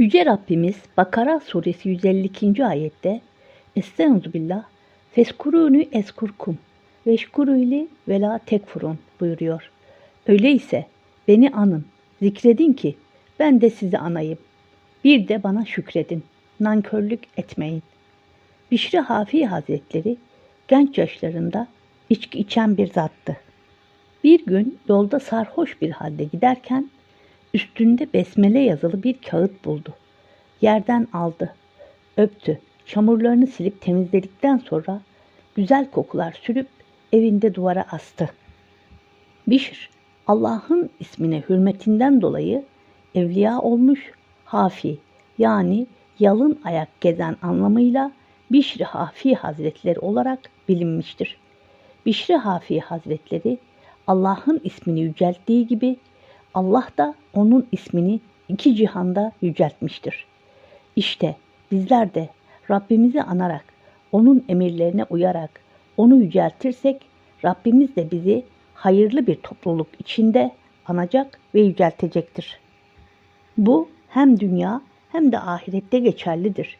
Yüce Rabbimiz Bakara suresi 152. ayette Estağfirullah Feskuruni eskurkum veşkuruyli ve la tekfurun buyuruyor. Öyleyse beni anın, zikredin ki ben de sizi anayım. Bir de bana şükredin, nankörlük etmeyin. Bişri Hafi Hazretleri genç yaşlarında içki içen bir zattı. Bir gün yolda sarhoş bir halde giderken üstünde besmele yazılı bir kağıt buldu. Yerden aldı, öptü, çamurlarını silip temizledikten sonra güzel kokular sürüp evinde duvara astı. Bişr, Allah'ın ismine hürmetinden dolayı evliya olmuş Hafi yani yalın ayak gezen anlamıyla Bişri Hafi Hazretleri olarak bilinmiştir. Bişri Hafi Hazretleri Allah'ın ismini yücelttiği gibi Allah da onun ismini iki cihanda yüceltmiştir. İşte bizler de Rabbimizi anarak, onun emirlerine uyarak onu yüceltirsek Rabbimiz de bizi hayırlı bir topluluk içinde anacak ve yüceltecektir. Bu hem dünya hem de ahirette geçerlidir.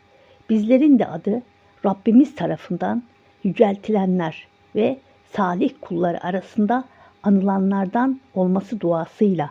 Bizlerin de adı Rabbimiz tarafından yüceltilenler ve salih kulları arasında anılanlardan olması duasıyla